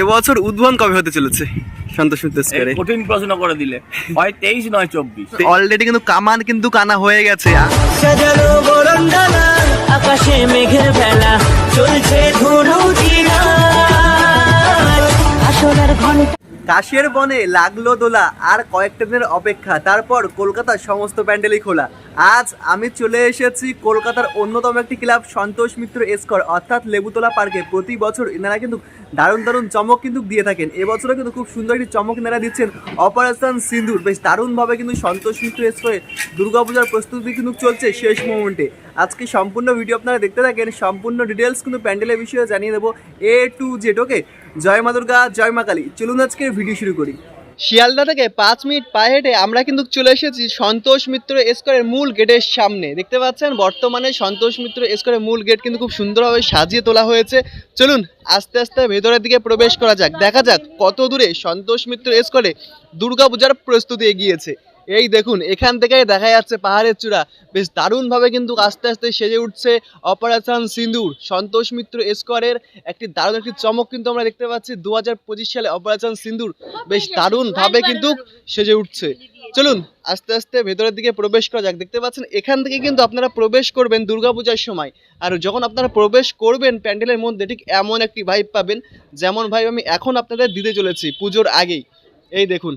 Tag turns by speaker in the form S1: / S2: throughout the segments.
S1: এবছর উদ্বোধন কবে হতে চলেছে?
S2: কঠিন প্রশ্ন করে দিলে। হয় তেইশ নয় চব্বিশ।
S1: অলরেডি কিন্তু কামান কিন্তু কানা হয়ে গেছে
S3: সাজানো আকাশে মেঘের বেলা চলছে ধুনু
S4: আসরের ঘণ্টা
S1: কাশের বনে লাগল দোলা আর কয়েকটা দিনের অপেক্ষা। তারপর কলকাতার সমস্ত প্যান্ডেলই খোলা। আজ আমি চলে এসেছি কলকাতার অন্যতম একটি ক্লাব, সন্তোষ মিত্র এসকর অর্থাৎ লেবুতলা পার্কে প্রতি বছর এনারা কিন্তু দারুণ দারুণ চমক কিন্তু দিয়ে থাকেন। এবছরও কিন্তু খুব সুন্দর একটি চমক এনারা দিচ্ছেন। অপারেশন সিন্দুর, বেশ দারুণভাবে কিন্তু সন্তোষ মিত্র এসকরে দুর্গাপূজার প্রস্তুতি কিন্তু চলছে শেষ মোমেন্টে আজকে সম্পূর্ণ ভিডিও আপনারা দেখতে থাকেন। সম্পূর্ণ ডিটেলস কিন্তু প্যান্ডেলের বিষয়ে জানিয়ে দেবো। এ টু জেড ওকে জয় মা দুর্গা, জয় মা কালী। চলুন আজকের ভিডিও শুরু করি। শিয়ালদা থেকে পাঁচ মিনিট পায়ে হেঁটে আমরা কিন্তু চলে এসেছি সন্তোষ মিত্র স্কোয়ারের মূল গেটের সামনে। দেখতে পাচ্ছেন, বর্তমানে সন্তোষ মিত্র স্কোয়ারের মূল গেট কিন্তু খুব সুন্দরভাবে সাজিয়ে তোলা হয়েছে। চলুন, আস্তে আস্তে ভেতরের দিকে প্রবেশ করা যাক। দেখা যাক কত দূরে সন্তোষ মিত্র স্কোয়ারে দুর্গাপূজার প্রস্তুতি এগিয়েছে। এই দেখুন, এখান থেকে দেখা যাচ্ছে পাহাড়ের চূড়া। বেশ দারুণভাবে কিন্তু আস্তে আস্তে সেজে উঠছে অপারেশন সিন্দুর, সন্তোষ মিত্র স্কোয়ারের একটি দারুণ একটি চমক কিন্তু আমরা দেখতে পাচ্ছি দু হাজার পঁচিশ সালে অপারেশন সিন্দুর। বেশ দারুণভাবে কিন্তু সেজে উঠছে। চলুন, আস্তে আস্তে ভেতরের দিকে প্রবেশ করা যাক। দেখতে পাচ্ছেন, এখান থেকে কিন্তু আপনারা প্রবেশ করবেন দুর্গাপূজার সময়। আর যখন আপনারা প্রবেশ করবেন প্যান্ডেলের মধ্যে, ঠিক এমন একটি ভাইব পাবেন, যেমন ভাইব আমি এখন আপনাদের দিতে চলেছি পুজোর আগেই। এই দেখুন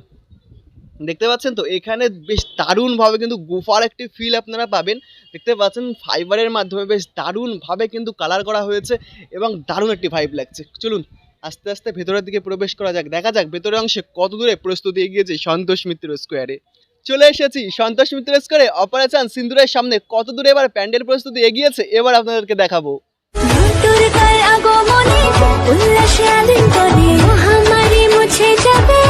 S1: দেখতে পাচ্ছেন তো? এখানে বেশ দারুণভাবে কিন্তু গুফার একটি ফিল আপনারা পাবেন। দেখতে পাচ্ছেন ফাইবারের মাধ্যমে বেশ দারুণভাবে কিন্তু কালার করা হয়েছে এবং দারুণ একটি ভাইব লাগছে। চলুন, আস্তে আস্তে ভেতরের দিকে প্রবেশ করা যাক। দেখা যাক ভেতরের অংশে কত দূরে প্রস্তুতি এগিয়েছে সন্তোষ মিত্র স্কোয়ারে চলে এসেছি সন্তোষ মিত্র স্কোয়ারে অপারেশন সিন্দুরের সামনে কত দূরে এবার প্যান্ডেল প্রস্তুতি এগিয়েছে? এবার আপনাদেরকে দেখাবো।
S4: উল্লাস মহামারী মুছে যাবে।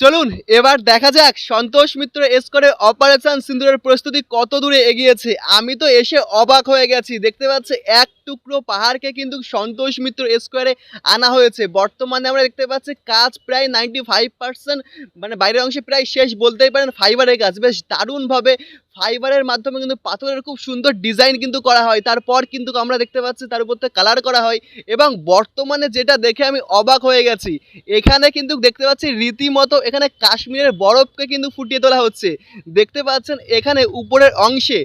S1: চলুন, এবার দেখা যাক সন্তোষ মিত্র স্কোরে অপারেশন সিন্দুরের প্রস্তুতি কত দূরে এগিয়েছে। আমি তো এসে অবাক হয়ে গেছি। দেখতে পাচ্ছি এক টুকরো পাহাড়কে কিন্তু সন্তোষ মিত্র স্কোয়ারে আনা হয়েছে। বর্তমানে আমরা দেখতে পাচ্ছি কাজ প্রায় নাইনটি ফাইভ পার্সেন্ট মানে বাইরের অংশে প্রায় শেষ, বলতেই পারেন ফাইবারের কাজ। বেশ দারুণভাবে ফাইবারের মাধ্যমে কিন্তু পাথরের খুব সুন্দর ডিজাইন কিন্তু করা হয়। তারপর কিন্তু আমরা দেখতে পাচ্ছি তার উপর কালার করা হয় এবং বর্তমানে যেটা দেখে আমি অবাক হয়ে গেছি, এখানে কিন্তু দেখতে পাচ্ছি রীতিমতো এখানে কাশ্মীরের বরফকে কিন্তু ফুটিয়ে তোলা হচ্ছে। দেখতে পাচ্ছেন এখানে উপরের অংশে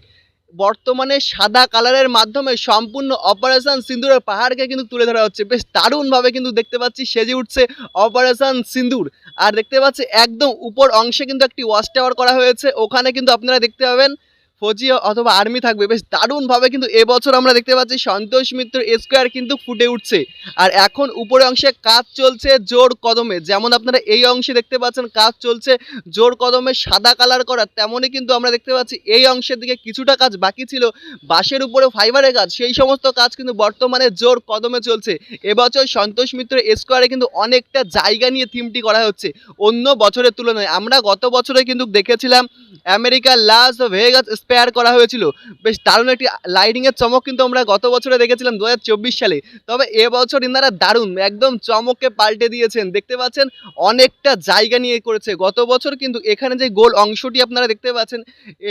S1: বর্তমানে সাদা কালারের মাধ্যমে সম্পূর্ণ অপারেশন সিন্দুরের পাহাড়কে কিন্তু তুলে ধরা হচ্ছে। বেশ দারুণভাবে কিন্তু দেখতে পাচ্ছি, সেজে উঠছে অপারেশন সিন্দুর। আর দেখতে পাচ্ছি একদম উপর অংশে কিন্তু একটি ওয়াচ টাওয়ার করা হয়েছে। ওখানে কিন্তু আপনারা দেখতে পাবেন ফৌজি অথবা আর্মি থাকবে। বেশ দারুণভাবে কিন্তু এবছর আমরা দেখতে পাচ্ছি সন্তোষ মিত্র স্কোয়ার কিন্তু ফুটে উঠছে। আর এখন উপরে অংশে কাজ চলছে জোর কদমে। যেমন আপনারা এই অংশে দেখতে পাচ্ছেন কাজ চলছে জোর কদমে সাদা কালার করা। তেমনই কিন্তু আমরা দেখতে পাচ্ছি এই অংশের দিকে কিছুটা কাজ বাকি ছিল। বাঁশের উপরে ফাইবারের কাজ, সেই সমস্ত কাজ কিন্তু বর্তমানে জোর কদমে চলছে। এবছর সন্তোষ মিত্র স্কোয়ারে কিন্তু অনেকটা জায়গা নিয়ে থিমটি করা হচ্ছে, অন্য বছরের তুলনায়। আমরা গত বছরে কিন্তু দেখেছিলাম আমেরিকার লাস ভেগাস স্পেয়ার করা হয়েছিল। বেশ দারুণ একটি লাইটিংয়ের চমক কিন্তু আমরা গত বছরে দেখেছিলাম দু হাজার চব্বিশ সালে। তবে এবছর ইনারা দারুণ, একদম চমককে পাল্টে দিয়েছেন। দেখতে পাচ্ছেন, অনেকটা জায়গা নিয়ে করেছে। গত বছর কিন্তু এখানে যে গোল অংশটি আপনারা দেখতে পাচ্ছেন,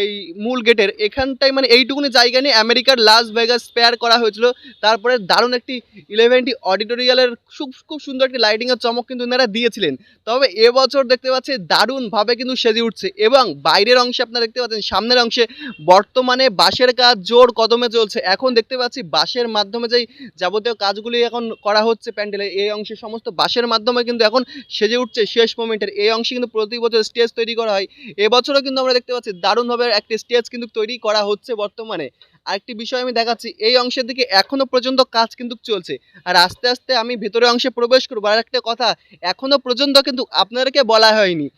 S1: এই মূল গেটের, এখানটায় মানে এইটুকুনি জায়গা নিয়ে আমেরিকার লাস ভেগাস স্পেয়ার করা হয়েছিল। তারপরে দারুণ একটি ইলেভেনটি অডিটোরিয়ালের খুব খুব সুন্দর একটি লাইটিংয়ের চমক কিন্তু এনারা দিয়েছিলেন। তবে এবছর দেখতে পাচ্ছি, দারুণভাবে কিন্তু সেজে উঠছে। এবং বাইরের অংশে আপনারা দেখতে পাচ্ছেন, সামনের অংশে বর্তমানে বাঁশের কাজ জোর কদমে চলছে। এখন দেখতে পাচ্ছি বাঁশের মাধ্যমে যেই যাবতীয় কাজগুলি এখন করা হচ্ছে প্যান্ডেলে এই অংশে সমস্ত বাঁশের মাধ্যমে কিন্তু এখন সেজে উঠছে শেষ মোমেন্টের। এই অংশে কিন্তু প্রতি বছর স্টেজ তৈরি করা হয়। এবছরও কিন্তু আমরা দেখতে পাচ্ছি দারুণভাবে একটি স্টেজ কিন্তু তৈরি করা হচ্ছে বর্তমানে। আরেকটি বিষয় আমি দেখাচ্ছি, এই অংশের দিকে এখনও পর্যন্ত কাজ কিন্তু চলছে। আর আস্তে আস্তে আমি ভেতরের অংশে প্রবেশ করব। আর একটা কথা, এখনও পর্যন্ত কিন্তু আপনাদেরকে বলা হয়নি।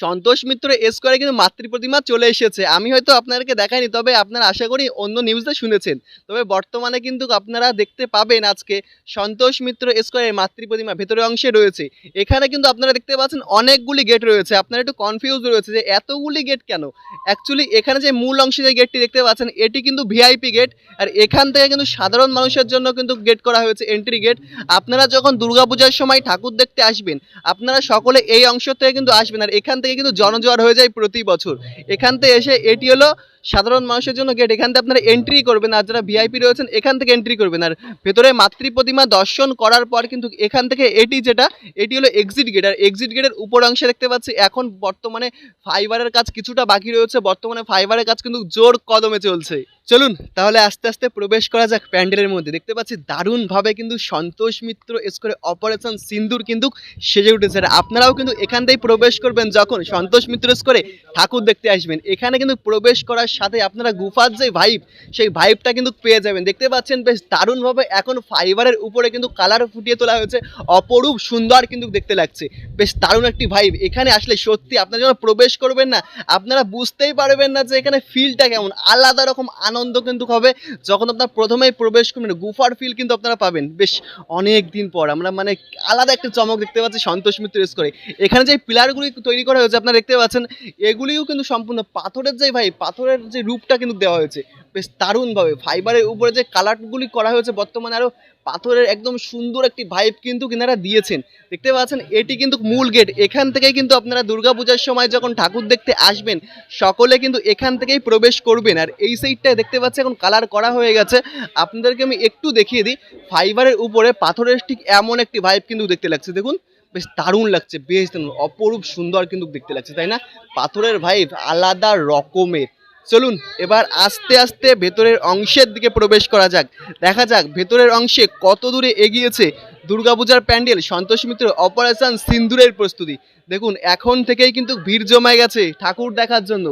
S1: সন্তোষ মিত্র স্কোয়ারে কিন্তু মাতৃ প্রতিমা চলে এসেছে। আমি হয়তো আপনাদেরকে দেখাইনি, তবে আপনারা আশা করি অন্য নিউজে শুনেছেন। তবে বর্তমানে কিন্তু আপনারা দেখতে পাবেন আজকে সন্তোষ মিত্র স্কোয়ারের মাতৃ প্রতিমা ভেতরের অংশে রয়েছে। এখানে কিন্তু আপনারা দেখতে পাচ্ছেন অনেকগুলি গেট রয়েছে। আপনারা একটু কনফিউজ রয়েছে যে এতগুলি গেট কেন? অ্যাকচুয়ালি এখানে যে মূল অংশে যে গেটটি দেখতে পাচ্ছেন, এটি কিন্তু ভিআইপি গেট আর এখান থেকে কিন্তু সাধারণ মানুষের জন্য কিন্তু গেট করা হয়েছে এন্ট্রি গেট আপনারা যখন দুর্গাপূজার সময় ঠাকুর দেখতে আসবেন, আপনারা সকলে এই অংশ থেকে কিন্তু আসবেন। আর এখান থেকে কিন্তু জনজোয়ার হয়ে যায় প্রতি বছর। এখান থেকে এসে এটি হলো সাধারণ মানুষের জন্য গেট এখান থেকে আপনারা এন্ট্রি করবেন আর যারা ভিআইপি রয়েছেন, এখান থেকে এন্ট্রি করবেন। আর ভেতরে মাতৃ প্রতিমা দর্শন করার পর কিন্তু এখান থেকে এটি যেটা, এটি হলো এক্সিট গেট আর এক্সিট গেটের উপর অংশে দেখতে পাচ্ছি এখন বর্তমানে ফাইবারের কাজ কিছুটা বাকি রয়েছে। বর্তমানে ফাইবারের কাজ কিন্তু জোর কদমে চলছে। চলুন, তাহলে আস্তে আস্তে প্রবেশ করা যাক প্যান্ডেলের মধ্যে। দেখতে পাচ্ছি দারুণভাবে কিন্তু সন্তোষ মিত্র স্কোরে অপারেশন সিন্দুর কিন্তু সেজে উঠেছে। আপনারাও কিন্তু এখান প্রবেশ করবেন যখন সন্তোষ মিত্র স্কোরে ঠাকুর দেখতে আসবেন। এখানে কিন্তু প্রবেশ করার সাথে আপনারা গুফার যে ভাইব সেই ভাইবটা কিন্তু পেয়ে যাবেন। দেখতে পাচ্ছেন বেশ দারুণভাবে এখন ফাইবারের উপরে কিন্তু কালার ফুটিয়ে তোলা হয়েছে। অপরূপ সুন্দর কিন্তু দেখতে লাগছে। বেশ দারুণ একটি ভাইব এখানে আসলে সত্যি আপনারা যখন প্রবেশ করবেন না, আপনারা বুঝতেই পারবেন না যে এখানে ফিলটা কেমন। আলাদা রকম আনন্দ কিন্তু হবে। যখন আপনার প্রথমেই প্রবেশ করবেন গুফার ফিল কিন্তু আপনারা পাবেন। বেশ অনেক দিন পর আমরা মানে আলাদা একটা চমক দেখতে পাচ্ছি সন্তোষ মিত্র করে এখানে যে পিলারগুলি তৈরি করা হয়েছে, আপনারা দেখতে পাচ্ছেন, এগুলিও কিন্তু সম্পূর্ণ পাথরের যে ভাই, পাথরের যে রূপটা কিন্তু দেওয়া হয়েছে। বেশ দারুণভাবে ফাইবারের উপরে যে কালারগুলি করা হয়েছে, বর্তমানে আরও পাথরের একদম সুন্দর একটি ভাইব কিন্তু কিনারা দিয়েছেন। দেখতে পাচ্ছেন, এটি কিন্তু মূল গেট এখান থেকেই কিন্তু আপনারা দুর্গাপূজার সময় যখন ঠাকুর দেখতে আসবেন, সকলে কিন্তু এখান থেকেই প্রবেশ করবেন। আর এই সাইডটায় দেখতে পাচ্ছি এখন কালার করা হয়ে গেছে। আপনাদেরকে আমি একটু দেখিয়ে দিই ফাইবারের উপরে পাথরের ঠিক এমন একটি ভাইব কিন্তু দেখতে লাগছে। দেখুন, বেশ দারুণ লাগছে, বেশ দারুণ, অপরূপ সুন্দর কিন্তু দেখতে লাগছে, তাই না? পাথরের ভাইব আলাদা রকমের। চলুন, এবার আস্তে আস্তে ভেতরের অংশের দিকে প্রবেশ করা যাক। দেখা যাক ভেতরের অংশে কত দূরে এগিয়েছে দুর্গাপূজার প্যান্ডেল, সন্তোষ মিত্র অপারেশন সিন্দুরের প্রস্তুতি। দেখুন, এখন থেকেই কিন্তু ভিড় জমে গেছে ঠাকুর দেখার জন্য।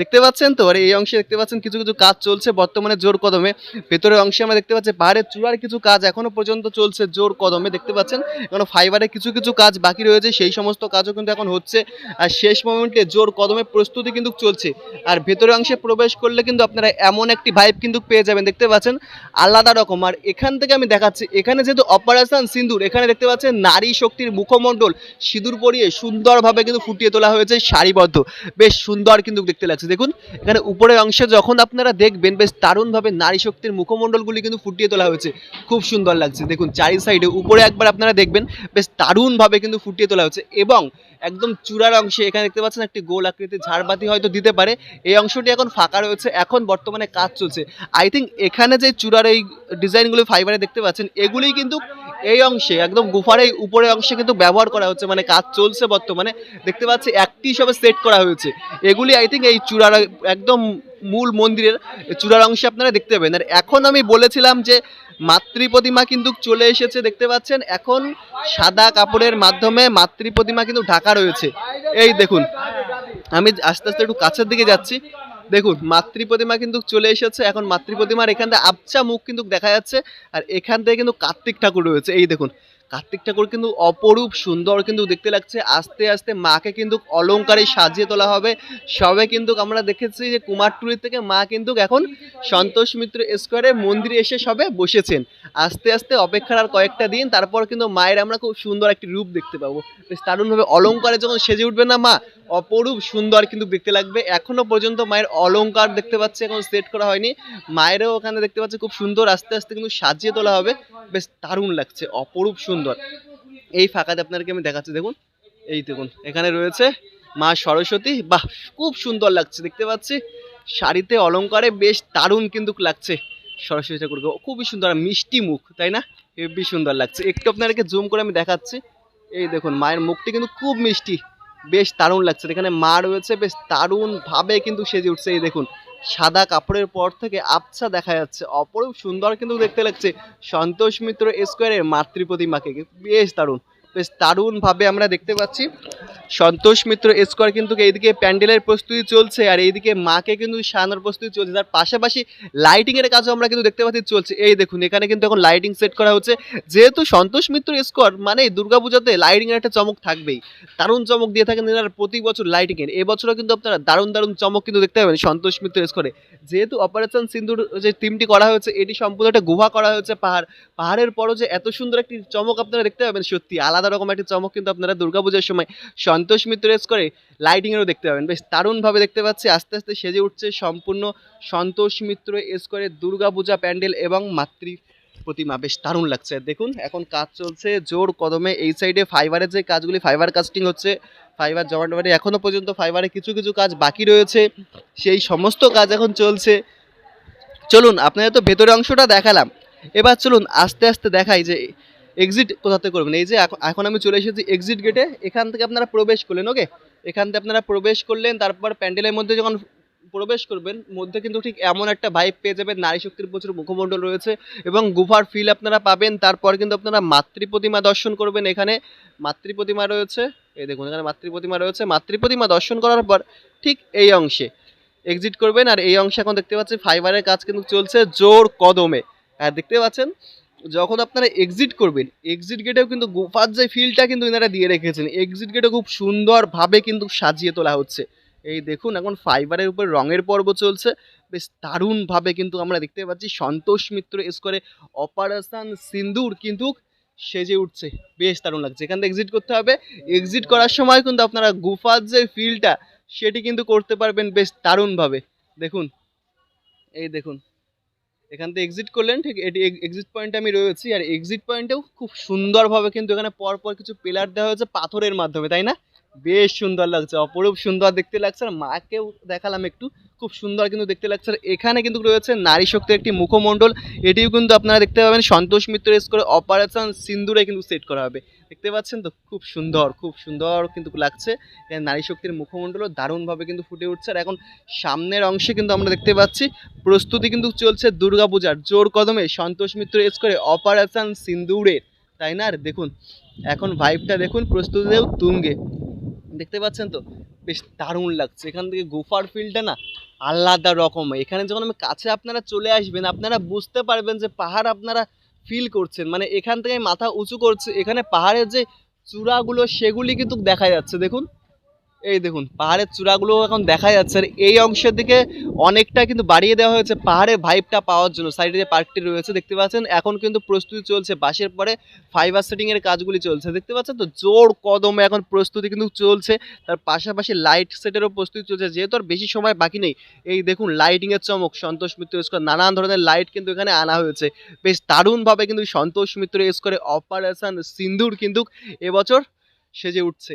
S1: দেখতে পাচ্ছেন তো? আর, এই অংশে দেখতে পাচ্ছেন কিছু কিছু কাজ চলছে বর্তমানে জোর কদমে। ভেতরের অংশে আমরা দেখতে পাচ্ছি পাহাড়ের চূড়ার কিছু কাজ এখনও পর্যন্ত চলছে জোর কদমে। দেখতে পাচ্ছেন, এখনও ফাইবারের কিছু কিছু কাজ বাকি রয়েছে। সেই সমস্ত কাজও কিন্তু এখন হচ্ছে। আর শেষ মোমেন্টে জোর কদমে প্রস্তুতি কিন্তু চলছে। আর ভেতরের অংশে প্রবেশ করলে কিন্তু আপনারা এমন একটি ভাইব কিন্তু পেয়ে যাবেন। দেখতে পাচ্ছেন, আলাদা রকম। আর এখান থেকে আমি দেখাচ্ছি, এখানে যেহেতু অপারেশন সিন্দুর। এখানে দেখতে পাচ্ছেন নারী শক্তির মুখমণ্ডল। সিঁদুর পরিয়ে সুন্দরভাবে কিন্তু ফুটিয়ে তোলা হয়েছে, সারিবদ্ধ। বেশ সুন্দর কিন্তু দেখতে লাগছে। দেখুন, এখানে উপরের অংশে যখন আপনারা দেখবেন, বেশ দারুণভাবে নারী শক্তির মুখমণ্ডলগুলি কিন্তু ফুটিয়ে তোলা হয়েছে। খুব সুন্দর লাগছে। দেখুন, চারি সাইডে উপরে একবার আপনারা দেখবেন, বেশ দারুণভাবে কিন্তু ফুটিয়ে তোলা হয়েছে এবং একদম চূড়ার অংশে এখানে দেখতে পাচ্ছেন একটি গোল আকৃতির ঝাড়বাতি হয়তো দিতে পারে। এই অংশটি এখন ফাঁকা রয়েছে। এখন বর্তমানে কাজ চলছে। আই থিঙ্ক এখানে যে চূড়ার এই ডিজাইনগুলো ফাইবারে দেখতে পাচ্ছেন, এগুলি কিন্তু এই অংশে, একদম গুফার এই উপরের অংশে কিন্তু ব্যবহার করা হচ্ছে মানে কাজ চলছে বর্তমানে। দেখতে পাচ্ছি একটি হিসাবে সেট করা হয়েছে। এগুলি আই থিঙ্ক এই চূড়ার, একদম মূল মন্দিরের চূড়ার অংশে আপনারা দেখতে পাবেন। আর এখন আমি বলেছিলাম যে মাতৃ প্রতিমা কিন্তু চলে এসেছে, দেখতে পাচ্ছেন? এখন সাদা কাপড়ের মাধ্যমে মাতৃ প্রতিমা কিন্তু ঢাকা রয়েছে। এই দেখুন, আমি আস্তে আস্তে একটু কাছের দিকে যাচ্ছি। দেখুন মাতৃ প্রতিমা কিন্তু চলে এসেছে। এখন মাতৃ প্রতিমার এখান থেকে আবছা মুখ কিন্তু দেখা যাচ্ছে। আর এখান থেকে কিন্তু কার্তিক ঠাকুর রয়েছে। এই দেখুন কার্তিক ঠাকুর কিন্তু অপরূপ সুন্দর কিন্তু দেখতে লাগছে। আস্তে আস্তে মাকে কিন্তু অলংকারে সাজিয়ে তোলা হবে। সবে কিন্তু আমরা দেখেছি যে কুমারটুলির থেকে মা কিন্তু এখন সন্তোষ মিত্র স্কোয়ারে মন্দিরে এসে সবে বসেছেন। আস্তে আস্তে অপেক্ষার আর কয়েকটা দিন, তারপর কিন্তু মায়ের আমরা খুব সুন্দর একটি রূপ দেখতে পাবো। বেশ দারুণভাবে অলংকারে যখন সেজে উঠবে না মা, অপরূপ সুন্দর কিন্তু দেখতে লাগবে। এখনও পর্যন্ত মায়ের অলঙ্কার দেখতে পাচ্ছে, এখন সেট করা হয়নি। মায়েরও ওখানে দেখতে পাচ্ছে খুব সুন্দর আস্তে আস্তে কিন্তু সাজিয়ে তোলা হবে। বেশ দারুণ লাগছে, অপরূপ সুন্দর। এই ফাঁকাতে আপনাদেরকে আমি দেখাচ্ছি, দেখুন। এই দেখুন, এখানে রয়েছে মা সরস্বতী। বাহ, খুব সুন্দর লাগছে, দেখতে পাচ্ছি। শাড়িতে অলংকারে বেশ দারুণ কিন্তু লাগছে সরস্বতী ঠাকুরকে। খুবই সুন্দর মিষ্টি মুখ, তাই না? হেবি সুন্দর লাগছে। একটু আপনাদেরকে জুম করে আমি দেখাচ্ছি। এই দেখুন, মায়ের মুখটি কিন্তু খুব মিষ্টি, বেশ দারুণ লাগছে। এখানে মা রয়েছে, বেশ দারুণ ভাবে কিন্তু সেজে উঠছে, এই দেখুন। সাদা কাপড়ের পর থেকে আবছা দেখা যাচ্ছে। অপরূপ সুন্দর কিন্তু দেখতে লাগছে। সন্তোষ মিত্র স্কোয়ারের মাতৃ প্রতিমাকে বেশ দারুণ। বেশ দারুণভাবে আমরা দেখতে পাচ্ছি। সন্তোষ মিত্র স্কোয়ার কিন্তু এইদিকে প্যান্ডেলের প্রস্তুতি চলছে আর এইদিকে মাকে কিন্তু সাজানোর প্রস্তুতি চলছে। তার পাশাপাশি লাইটিংয়ের কাজও আমরা কিন্তু দেখতে পাচ্ছি চলছে। এই দেখুন, এখানে কিন্তু এখন লাইটিং সেট করা হচ্ছে। যেহেতু সন্তোষ মিত্র স্কোয়ার মানে দুর্গাপূজাতে লাইটিংয়ের একটা চমক থাকবেই। দারুণ চমক দিয়ে থাকেন এনারা প্রতি বছর লাইটিংয়ের এবছরও কিন্তু আপনারা দারুণ দারুণ চমক কিন্তু দেখতে পাবেন সন্তোষ মিত্র স্কোয়ারে যেহেতু অপারেশন সিন্দুর যে টিমটি করা হয়েছে, এটি সম্পূর্ণ একটা গুহা করা হয়েছে পাহাড়। পাহাড়ের পরও যে এত সুন্দর একটি চমক আপনারা দেখতে পাবেন সত্যি। আলাদা রকম একটি চমক কিন্তু আপনারা দুর্গাপূজার সময় সন্তোষ মিত্র স্কোয়ারে লাইটিংয়েরও দেখতে পাবেন। বেশ দারুণভাবে দেখতে পাচ্ছি, আস্তে আস্তে সেজে উঠছে সম্পূর্ণ সন্তোষ মিত্র স্কোয়ারে দুর্গাপূজা প্যান্ডেল এবং মাতৃ প্রতিমা। বেশ দারুণ লাগছে। দেখুন, এখন কাজ চলছে জোর কদমে। এই সাইডে ফাইবারের যে কাজগুলি, ফাইবার কাস্টিং হচ্ছে, ফাইবার জমাটবাড়ি এখনও পর্যন্ত ফাইবারে কিছু কিছু কাজ বাকি রয়েছে। সেই সমস্ত কাজ এখন চলছে। চলুন, আপনাদের তো ভেতরের অংশটা দেখালাম। এবার চলুন, আস্তে আস্তে দেখাই যে এক্সিট কোথা থেকে করবেন? এই যে এখন- আমি চলে এসেছি এক্সিট গেটে এখান থেকে আপনারা প্রবেশ করলেন ওকে এখান থেকে আপনারা প্রবেশ করলেন, তারপর প্যান্ডেলের মধ্যে যখন প্রবেশ করবেন, মধ্যে কিন্তু ঠিক এমন একটা ভাইব পেয়ে যাবেন। নারী শক্তির প্রচুর মুখমণ্ডল রয়েছে এবং গুফার ফিল আপনারা পাবেন। তারপর কিন্তু আপনারা মাতৃ প্রতিমা দর্শন করবেন এখানে। মাতৃ প্রতিমা রয়েছে। এই দেখুন, এখানে মাতৃ প্রতিমা রয়েছে। মাতৃ প্রতিমা দর্শন করার পর ঠিক এই অংশে এক্সিট করবেন। আর এই অংশে এখন দেখতে পাচ্ছি ফাইবারের কাজ কিন্তু চলছে জোর কদমে। আর দেখতে পাচ্ছেন? যখন আপনারা এক্সিট করবেন এক্সিট গেটেও কিন্তু গুফার যে ফিলটা কিন্তু এনারা দিয়ে রেখেছেন এক্সিট গেটে খুব সুন্দরভাবে কিন্তু সাজিয়ে তোলা হচ্ছে। এই দেখুন, এখন ফাইবারের উপর রঙের পর্ব চলছে। বেশ দারুণভাবে কিন্তু আমরা দেখতে পাচ্ছি, সন্তোষ মিত্র স্কোরে অপারেশন সিন্দুর কিন্তু সেজে উঠছে। বেশ দারুণ লাগছে। এখান থেকে এক্সিট করতে হবে। এক্সিট করার সময় কিন্তু আপনারা গুফার যে ফিলটা সেটি কিন্তু করতে পারবেন বেশ দারুণভাবে। দেখুন, এই দেখুন। এখান থেকে এক্সিট করলেন, ঠিক এটি এক্সিট পয়েন্টে আমি রয়েছি, আর এক্সিট পয়েন্টেও খুব সুন্দরভাবে কিন্তু এখানে পরপর কিছু পিলার দেওয়া হয়েছে পাথরের মাধ্যমে, তাই না? বেশ সুন্দর লাগছে, অপরূপ সুন্দর দেখতে লাগছে, আর মাকেও দেখালাম একটু, খুব সুন্দর কিন্তু দেখতে লাগছে, আর এখানে কিন্তু রয়েছে নারী শক্তির একটি মুখমণ্ডল, এটিও কিন্তু আপনারা দেখতে পাবেন, সন্তোষ মিত্র করে অপারেশন সিন্দুরে কিন্তু সেট করা হবে। দেখতে পাচ্ছেন তো, খুব সুন্দর খুব সুন্দর কিন্তু লাগছে। নারী শক্তির মুখমণ্ডলও দারুণভাবে কিন্তু ফুটে উঠছে। আর এখন সামনের অংশে কিন্তু আমরা দেখতে পাচ্ছি, প্রস্তুতি কিন্তু চলছে দুর্গাপূজার। জোর কদমে সন্তোষ মিত্র এস করে অপারেশন সিন্দুরের, তাই না? আর দেখুন, এখন ভাইবটা দেখুন, প্রস্তুতিতেও তুঙ্গে। দেখতে পাচ্ছেন তো, বেশ দারুণ লাগছে। এখান থেকে গুফার ফিল্ডটা না আলাদা রকম। এখানে যখন আমি কাছে আপনারা চলে আসবেন, আপনারা বুঝতে পারবেন যে পাহাড় আপনারা ফিল করছেন। মানে এখান থেকে মাথা উঁচু করছে। এখানে পাহাড়ের যে চূড়াগুলো, সেগুলি কিন্তু দেখা যাচ্ছে। দেখুন। এই দেখুন, পাহাড়ের চূড়াগুলো এখন দেখা যাচ্ছে আর এই অংশের দিকে অনেকটা কিন্তু বাড়িয়ে দেওয়া হয়েছে পাহাড়ের ভাইবটা পাওয়ার জন্য। সাইডে যে পার্কটি রয়েছে, দেখতে পাচ্ছেন? এখন কিন্তু প্রস্তুতি চলছে, বাসের পরে ফাইবার সেটিংয়ের কাজগুলি চলছে। দেখতে পাচ্ছেন তো? জোর কদমে এখন প্রস্তুতি কিন্তু চলছে। তার পাশাপাশি লাইট সেটেরও প্রস্তুতি চলছে। যেহেতু আর বেশি সময় বাকি নেই, এই দেখুন লাইটিংয়ের চমক, সন্তোষ মিত্র স্কোয়ার নানান ধরনের লাইট কিন্তু এখানে আনা হয়েছে। বেশ দারুণভাবে কিন্তু সন্তোষ মিত্র স্কোয়ারে অপারেশন সিন্দুর কিন্তু এবছর সেজে উঠছে।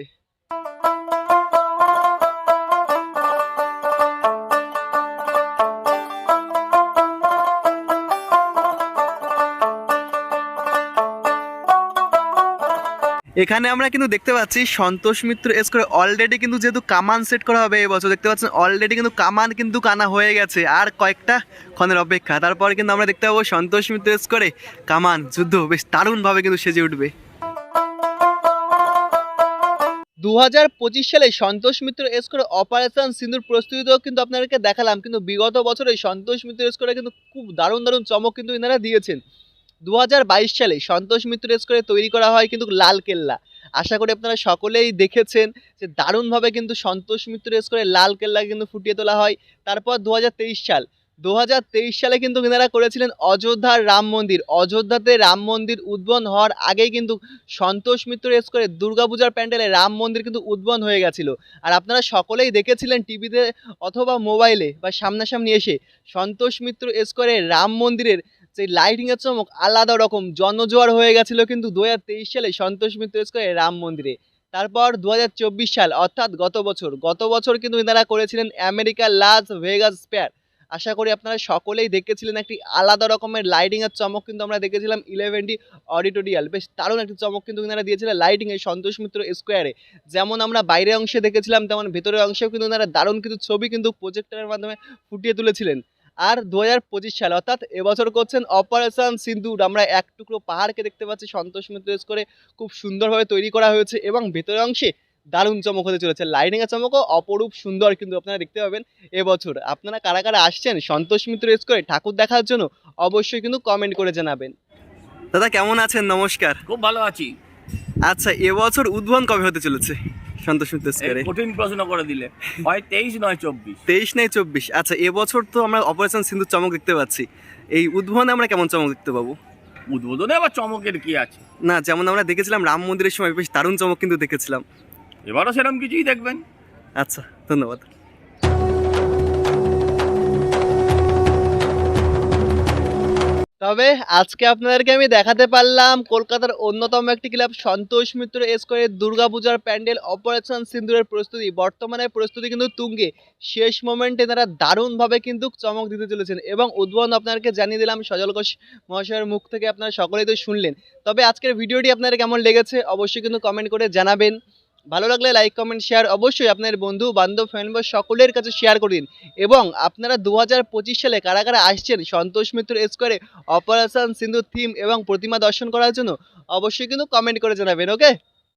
S1: এখানে আমরা কিন্তু দেখতে পাচ্ছি সন্তোষ মিত্র এস করে অলরেডি কিন্তু যেহেতু কামান সেট করা হবে এবছর দেখতে পাচ্ছেন অলরেডি কিন্তু কামান কিন্তু কানা হয়ে গেছে আর কয়েকটা ক্ষণের অপেক্ষা। তারপরে কিন্তু আমরা দেখতে পাবো সন্তোষ মিত্র এস করে কামান যুদ্ধ বেশ দারুণভাবে কিন্তু সেজে উঠবে। দু হাজার পঁচিশ সালে সন্তোষ মিত্র এস করে অপারেশন সিন্ধুর প্রস্তুতিও কিন্তু আপনাদেরকে দেখালাম, কিন্তু বিগত বছরে সন্তোষ মিত্র এস করে কিন্তু খুব দারুণ দারুণ চমক কিন্তু এনারা দিয়েছেন। দু হাজার বাইশ সালে সন্তোষ মিত্র করে তৈরি করা হয় কিন্তু লাল কেল্লা। আশা করি আপনারা সকলেই দেখেছেন যে দারুণভাবে কিন্তু সন্তোষ মিত্র করে লাল কেল্লা কিন্তু ফুটিয়ে তোলা হয়। তারপর দু হাজার তেইশ সাল দু হাজার তেইশ সালে কিন্তু এনারা করেছিলেন অযোধ্যার রাম মন্দির। অযোধ্যাতে রাম মন্দির উদ্বোধন হওয়ার আগেই কিন্তু সন্তোষ মিত্র করে দুর্গাপূজার প্যান্ডেলে রাম মন্দির কিন্তু উদ্বোধন হয়ে গেছিল। আর আপনারা সকলেই দেখেছিলেন টিভিতে অথবা মোবাইলে বা সামনাসামনি এসে সন্তোষ মিত্র করে রাম মন্দিরের যে লাইটিংয়ের চমক আলাদা রকম। জনজোয়ার হয়ে গেছিল কিন্তু দু হাজার তেইশ সালে সন্তোষ মিত্র এস করে রাম মন্দিরে। তারপর দু হাজার চব্বিশ সাল, অর্থাৎ গত বছর গত বছর কিন্তু এনারা করেছিলেন আমেরিকার লাস ভেগাস স্পেয়ার আশা করি আপনারা সকলেই দেখেছিলেন একটি আলাদা রকমের লাইটিংয়ের চমক কিন্তু আমরা দেখেছিলাম ইলেভেনটি অডিটোরিয়াল বেশ দারুণ একটি চমক কিন্তু এনারা দিয়েছিলেন লাইটিং এই সন্তোষ মিত্র স্কোয়ারে যেমন আমরা বাইরের অংশে দেখেছিলাম, তেমন ভেতরের অংশেও কিন্তু এনারা দারুণ কিছু ছবি কিন্তু প্রজেক্টরের মাধ্যমে ফুটিয়ে তুলেছিলেন। আর দু হাজার পঁচিশ সালে অর্থাৎ এবছর করছেন অপারেশন সিন্দুর। আমরা এক টুকরো পাহাড়কে দেখতে পাচ্ছি সন্তোষ মিত্র ইউজ করে খুব সুন্দরভাবে তৈরি করা হয়েছে এবং ভেতরের অংশে দারুণ চমক হতে চলেছে। লাইটিংয়ের চমকও অপরূপ সুন্দর কিন্তু আপনারা দেখতে পাবেন এবছর। আপনারা কারা কারা আসছেন সন্তোষ মিত্র ইউজ করে ঠাকুর দেখার জন্য অবশ্যই কিন্তু কমেন্ট করে জানাবেন। দাদা কেমন আছেন? নমস্কার।
S2: খুব ভালো আছি।
S1: আচ্ছা এবছর উদ্বোধন কবে হতে চলেছে? সন্তোষ
S2: কঠিন প্রশ্ন করে দিলে। হয় তেইশ নয় চব্বিশ।
S1: তেইশ নয় চব্বিশ। আচ্ছা এবছর তো আমরা অপারেশন সিন্ধুর চমক দেখতে পাচ্ছি। এই উদ্বোধনে আমরা কেমন চমক দেখতে পাবো?
S2: উদ্বোধনে আবার চমকের কি আছে?
S1: না যেমন আমরা দেখেছিলাম রাম মন্দিরের সময় বেশ দারুণ চমক কিন্তু দেখেছিলাম।
S2: এবারও সেরকম কিছুই দেখবেন।
S1: আচ্ছা ধন্যবাদ। তবে আজকে আপনাদেরকে আমি দেখাতে পারলাম কলকাতার অন্যতম একটি ক্লাব, সন্তোষ মিত্র স্কোয়ারের দুর্গাপূজার প্যান্ডেল অপারেশন সিন্দুরের প্রস্তুতি। বর্তমানে প্রস্তুতি কিন্তু তুঙ্গে। শেষ মোমেন্টে তারা দারুণভাবে কিন্তু চমক দিতে চলেছেন এবং উদ্বোধন আপনাদেরকে জানিয়ে দিলাম সজল ঘোষ মহাশয়ের মুখ থেকে আপনারা সকলেই তো শুনলেন। তবে আজকের ভিডিওটি আপনাদের কেমন লেগেছে অবশ্যই কিন্তু কমেন্ট করে জানাবেন। ভালো লাগলে লাইক কমেন্ট শেয়ার অবশ্যই আপনার বন্ধু, বান্ধব ফ্যামিলি সকলের কাছে শেয়ার করে দিন। এবং আপনারা দু হাজার পঁচিশ সালে কারা কারা আসছেন সন্তোষ মিত্র স্কোয়ারে অপারেশন সিন্ধু থিম এবং প্রতিমা দর্শন করার জন্য, অবশ্যই কিন্তু কমেন্ট করে জানাবেন ওকে